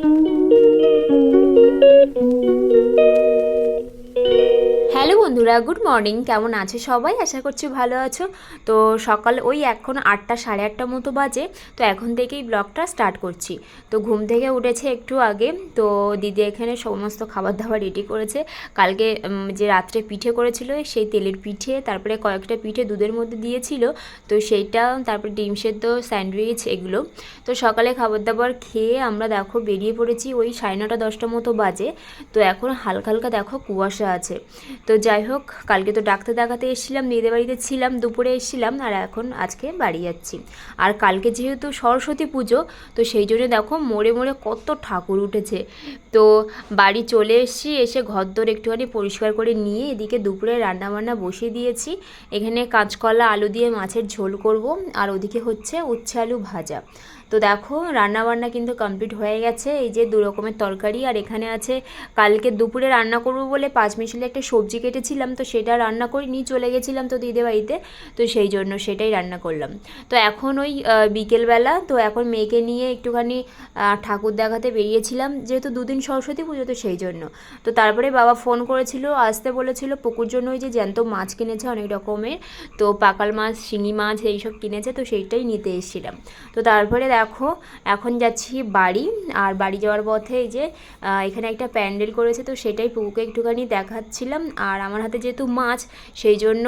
Thank you. বন্ধুরা good morning কেমন আছো সবাই? আশা করছি ভালো আছো। তো সকাল ওই এখন আটটা, সাড়ে আটটা মতো বাজে। তো এখন থেকেই ব্লগটা স্টার্ট করছি। তো ঘুম থেকে উঠেছে একটু আগে। তো দিদি এখানে সমস্ত খাবার দাবার রেডি করেছে। কালকে যে রাত্রে পিঠে করেছিল, সেই তেলের পিঠে, তারপরে কয়েকটা পিঠে দুধের মধ্যে দিয়েছিল। তো সেইটা, তারপরে ডিম সেদ্ধ, স্যান্ডউইচ এগুলো। তো সকালে খাবার দাবার খেয়ে আমরা দেখো বেরিয়ে পড়েছি ওই সাড়ে নটা, দশটা মতো বাজে। তো এখন হালকা হালকা দেখো কুয়াশা আছে। তো যাই হোক কালকে তো ডাক্তার দেখাতে এসেছিলাম মেয়েদের বাড়িতে ছিলাম, দুপুরে এসেছিলাম, আর এখন আজকে বাড়ি যাচ্ছি। আর কালকে যেহেতু সরস্বতী পুজো, তো সেই জন্য দেখো মোড়ে মোড়ে কত ঠাকুর উঠেছে। তো বাড়ি চলে এসেছি, এসে ঘরদোর একটুখানি পরিষ্কার করে নিয়ে এদিকে দুপুরে রান্নাবান্না বসিয়ে দিয়েছি। এখানে কাঁচকলা, আলু দিয়ে মাছের ঝোল করব, আর ওদিকে হচ্ছে উচ্ছে আলু ভাজা। তো দেখো, রান্নাবান্না কিন্তু কমপ্লিট হয়ে গেছে। এই যে দু রকমের তরকারি, আর এখানে আছে, কালকে দুপুরে রান্না করব বলে পাঁচ মিশালি একটা সবজি কেটেছিলাম, তো সেটা রান্না করে নিয়ে চলে গেছিলাম তো দিদির বাড়িতে, তো সেই জন্য সেটাই রান্না করলাম। তো এখন ওই বিকেলবেলা, তো এখন মেয়েকে নিয়ে একটুখানি ঠাকুর দেখাতে বেরিয়েছিলাম, যেহেতু দুদিন সরস্বতী পুজো, তো সেই জন্য। তো তারপরে বাবা ফোন করেছিল, আসতে বলেছিল, পুকুর জন্য ওই যে জ্যান্ত মাছ কিনেছে অনেক রকমের, তো পাকাল মাছ, শিঙি মাছ, এইসব কিনেছে, তো সেইটাই নিতে এসেছিলাম। তো তারপরে দেখো, এখন যাচ্ছি বাড়ি। আর বাড়ি যাওয়ার পথে এই যে এখানে একটা প্যান্ডেল করেছে, তো সেটাই পুকুকে একটুখানি দেখাচ্ছিলাম। আর আমার হাতে যেহেতু মাছ, সেই জন্য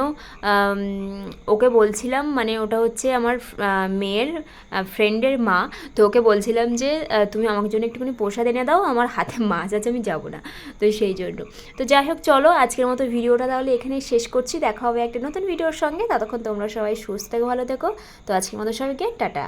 ওকে বলছিলাম মানে ওটা হচ্ছে আমার মেয়ের ফ্রেন্ডের মা। তো ওকে বলছিলাম যে তুমি আমাকে জন্য একটুখানি প্রসাদ এনে দাও, আমার হাতে মাছ আছে, আমি যাব না। তো সেই জন্য। তো যাই হোক, চলো, আজকের মতো ভিডিওটা তাহলে এখানেই শেষ করছি। দেখা হবে একটা নতুন ভিডিওর সঙ্গে। ততক্ষণ তোমরা সবাই সুস্থ থেকো, ভালো থেকো। তো আজকের মতো সবাইকে, টাটা।